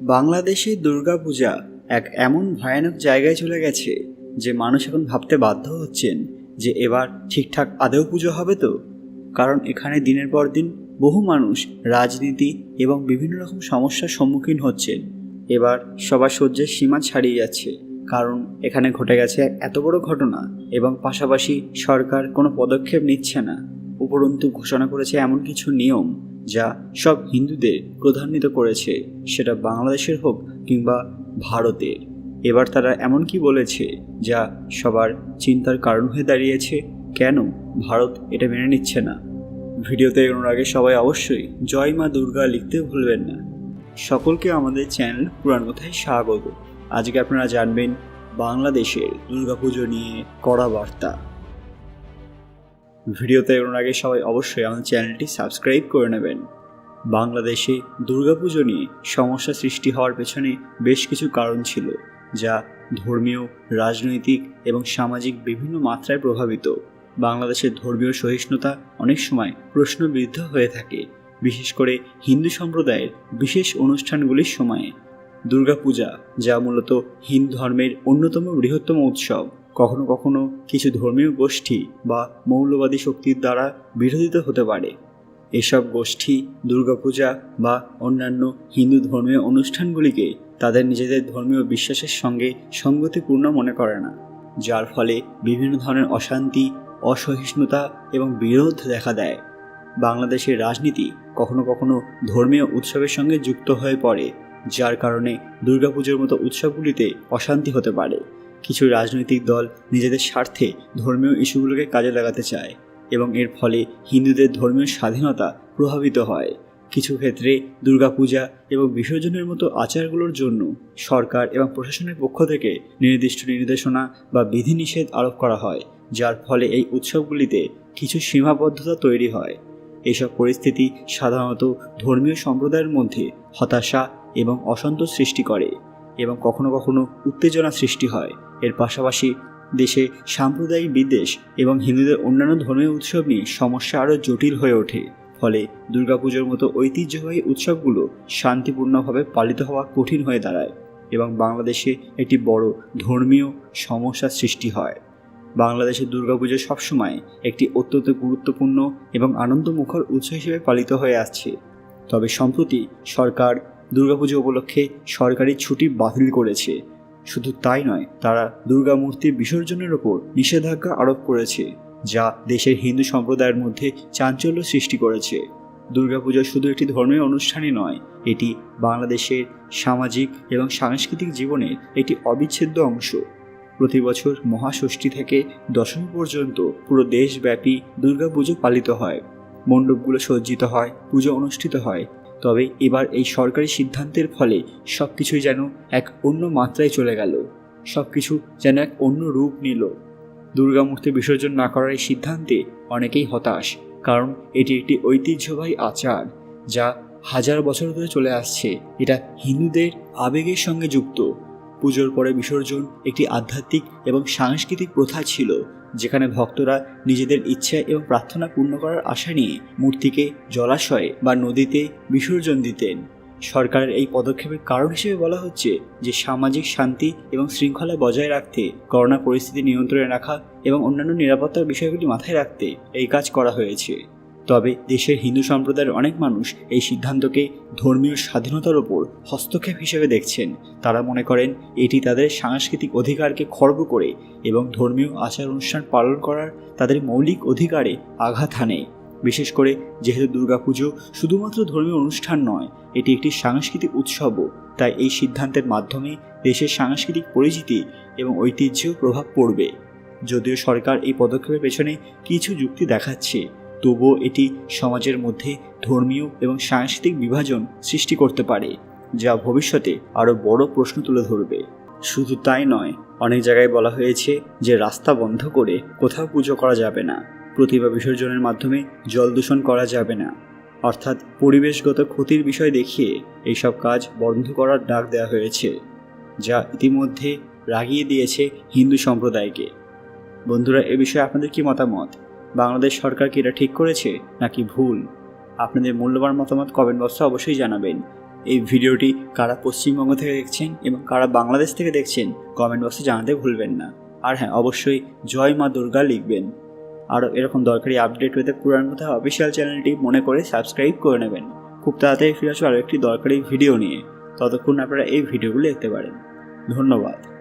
বাংলাদেশে দুর্গাপূজা এক এমন ভয়ানক জায়গায় চলে গেছে যে মানুষ এখন ভাবতে বাধ্য হচ্ছেন যে এবার ঠিকঠাক আদেও পুজো হবে তো। কারণ এখানে দিনের পর দিন বহু মানুষ রাজনীতি এবং বিভিন্ন রকম সমস্যার সম্মুখীন হচ্ছেন। এবার সবার সহ্যের সীমা ছাড়িয়ে যাচ্ছে। কারণ এখানে ঘটে গেছে এত বড় ঘটনা এবং পাশাপাশি সরকার কোনো পদক্ষেপ নিচ্ছে না। উপরন্তু ঘোষণা করেছে এমন কিছু নিয়ম যা সব হিন্দুদের প্রধান্বিত করেছে, সেটা বাংলাদেশের হোক কিংবা ভারতের। এবার তারা এমন কি বলেছে যা সবার চিন্তার কারণ হয়ে দাঁড়িয়েছে? কেন ভারত এটা মেনে নিচ্ছে না? ভিডিওতে এগোনোর আগে সবাই অবশ্যই জয় মা দুর্গা লিখতে ভুলবেন না। সকলকে আমাদের চ্যানেল পুরাণ কথায় স্বাগত। আজকে আপনারা জানবেন বাংলাদেশের দুর্গাপুজো নিয়ে কড়া বার্তা। ভিডিওতে এগোনোর আগে সবাই অবশ্যই আমাদের চ্যানেলটি সাবস্ক্রাইব করে নেবেন। বাংলাদেশে দুর্গাপুজো নিয়ে সমস্যা সৃষ্টি হওয়ার পেছনে বেশ কিছু কারণ ছিল, যা ধর্মীয়, রাজনৈতিক এবং সামাজিক বিভিন্ন মাত্রায় প্রভাবিত। বাংলাদেশের ধর্মীয় সহিষ্ণুতা অনেক সময় প্রশ্নবিদ্ধ হয়ে থাকে, বিশেষ করে হিন্দু সম্প্রদায়ের বিশেষ অনুষ্ঠানগুলির সময়ে। দুর্গাপূজা যা মূলত হিন্দু ধর্মের অন্যতম বৃহত্তম উৎসব। কখনো কখনো কিছু ধর্মীয় গোষ্ঠী বা মৌলবাদী শক্তির দ্বারা বিরোধিত হতে পারে। এসব গোষ্ঠী, দুর্গাপূজা বা অন্যান্য হিন্দু ধর্মীয় অনুষ্ঠানগুলিকে তাদের নিজেদের ধর্মীয় বিশ্বাসের সঙ্গে সঙ্গতিপূর্ণ মনে করে না, যার ফলে বিভিন্ন ধরনের অশান্তি, অসহিষ্ণুতা এবং বিরোধ দেখা দেয়। বাংলাদেশের রাজনীতি কখনো কখনো ধর্মীয় উৎসবের সঙ্গে যুক্ত হয়ে পড়ে, যার কারণে দুর্গাপুজোর মতো উৎসবগুলিতে অশান্তি হতে পারে। কিছু রাজনৈতিক দল নিজেদের স্বার্থে ধর্মীয় ইস্যুগুলোকে কাজে লাগাতে চায় এবং এর ফলে হিন্দুদের ধর্মীয় স্বাধীনতা প্রভাবিত হয়। কিছু ক্ষেত্রে দুর্গাপূজা এবং বিসর্জনের মতো আচারগুলোর জন্য সরকার এবং প্রশাসনের পক্ষ থেকে নির্দিষ্ট নির্দেশনা বা বিধিনিষেধ আরোপ করা হয়, যার ফলে এই উৎসবগুলিতে কিছু সীমাবদ্ধতা তৈরি হয়। এসব পরিস্থিতি সাধারণত ধর্মীয় সম্প্রদায়ের মধ্যে হতাশা এবং অসন্তোষ সৃষ্টি করে। এবং কখনো কখনো উত্তেজনা সৃষ্টি হয়। এর পাশাপাশি দেশে সাম্প্রদায়িক বিদ্বেষ এবং হিন্দুদের অন্যান্য ধর্মীয় উৎসব নিয়ে সমস্যা আরও জটিল হয়ে ওঠে। ফলে দুর্গাপুজোর মতো ঐতিহ্যবাহী উৎসবগুলো শান্তিপূর্ণভাবে পালিত হওয়া কঠিন হয়ে দাঁড়ায় এবং বাংলাদেশে একটি বড় ধর্মীয় সমস্যার সৃষ্টি হয়। বাংলাদেশের দুর্গাপুজো সবসময় একটি অত্যন্ত গুরুত্বপূর্ণ এবং আনন্দমুখর উৎসব হিসেবে পালিত হয়ে আসছে। তবে সম্প্রতি সরকার দুর্গাপুজো উপলক্ষে সরকারি ছুটি বাতিল করেছে। শুধু তাই নয়, তারা দুর্গা মূর্তির বিসর্জনের ওপর নিষেধাজ্ঞা আরোপ করেছে, যা দেশের হিন্দু সম্প্রদায়ের মধ্যে চাঞ্চল্য সৃষ্টি করেছে। দুর্গাপুজো শুধু একটি ধর্মীয় অনুষ্ঠানই নয়, এটি বাংলাদেশের সামাজিক এবং সাংস্কৃতিক জীবনের একটি অবিচ্ছেদ্য অংশ। প্রতি বছর মহাষষ্ঠী থেকে দশমী পর্যন্ত পুরো দেশব্যাপী দুর্গাপুজো পালিত হয়। মণ্ডপগুলো সজ্জিত হয়, পুজো অনুষ্ঠিত হয় তবে এবার এই সরকারি সিদ্ধান্তের ফলে সব কিছুই যেন এক অন্য মাত্রায় চলে গেল। সব কিছু যেন এক অন্য রূপ নিল। দুর্গামূর্তি বিসর্জন না করার এই সিদ্ধান্তে অনেকেই হতাশ, কারণ এটি একটি ঐতিহ্যবাহী আচার, যা হাজার বছর ধরে চলে আসছে। এটা হিন্দুদের আবেগের সঙ্গে যুক্ত। পুজোর পরে বিসর্জন একটি আধ্যাত্মিক এবং সাংস্কৃতিক প্রথা ছিল, যেখানে ভক্তরা নিজেদের ইচ্ছা এবং প্রার্থনা পূর্ণ করার আশা নিয়ে মূর্তিকে জলাশয়ে বা নদীতে বিসর্জন দিতেন। সরকারের এই পদক্ষেপের কারণ হিসেবে বলা হচ্ছে যে, সামাজিক শান্তি এবং শৃঙ্খলা বজায় রাখতে, করোনা পরিস্থিতি নিয়ন্ত্রণে রাখা এবং অন্যান্য নিরাপত্তার বিষয়গুলি মাথায় রাখতে এই কাজ করা হয়েছে। তবে দেশের হিন্দু সম্প্রদায়ের অনেক মানুষ এই সিদ্ধান্তকে ধর্মীয় স্বাধীনতার ওপর হস্তক্ষেপ হিসেবে দেখছেন। তারা মনে করেন এটি তাদের সাংস্কৃতিক অধিকারকে খর্ব করে এবং ধর্মীয় আচার অনুষ্ঠান পালন করার তাদের মৌলিক অধিকারে আঘাত হানে। বিশেষ করে যেহেতু দুর্গাপুজো শুধুমাত্র ধর্মীয় অনুষ্ঠান নয়, এটি একটি সাংস্কৃতিক উৎসবও, তাই এই সিদ্ধান্তের মাধ্যমে দেশের সাংস্কৃতিক পরিচিতি এবং ঐতিহ্যেও প্রভাব পড়বে। যদিও সরকার এই পদক্ষেপের পেছনে কিছু যুক্তি দেখাচ্ছে তবুও এটি সমাজের মধ্যে ধর্মীয় এবং সাংস্কৃতিক বিভাজন সৃষ্টি করতে পারে, যা ভবিষ্যতে আরও বড় প্রশ্ন তুলে ধরবে। শুধু তাই নয়, অনেক জায়গায় বলা হয়েছে যে রাস্তা বন্ধ করে কোথাও পুজো করা যাবে না প্রতিভা বিসর্জনের মাধ্যমে জল দূষণ করা যাবে না। অর্থাৎ পরিবেশগত ক্ষতির বিষয় দেখিয়ে এইসব কাজ বন্ধ করার ডাক দেওয়া হয়েছে, যা ইতিমধ্যে রাগিয়ে দিয়েছে হিন্দু সম্প্রদায়কে। বন্ধুরা, এ বিষয়ে আপনাদের কি মতামত? বাংলাদেশ সরকার কি এটা ঠিক করেছে, নাকি ভুল? আপনাদের মূল্যবান মতামত কমেন্ট বক্সে অবশ্যই জানাবেন। এই ভিডিওটি কারা পশ্চিমবঙ্গ থেকে দেখছেন এবং কারা বাংলাদেশ থেকে দেখছেন কমেন্ট বক্সে জানাতে ভুলবেন না। আর হ্যাঁ অবশ্যই জয় মা দুর্গা লিখবেন। আরও এরকম দরকারি আপডেট পেতে পুরান কথা অফিসিয়াল চ্যানেলটি মনে করে সাবস্ক্রাইব করে নেবেন। খুব তাড়াতাড়ি ফিরে আসব আরও একটি দরকারি ভিডিও নিয়ে। ততক্ষণ আপনারা এই ভিডিওগুলো দেখতে পারেন। ধন্যবাদ।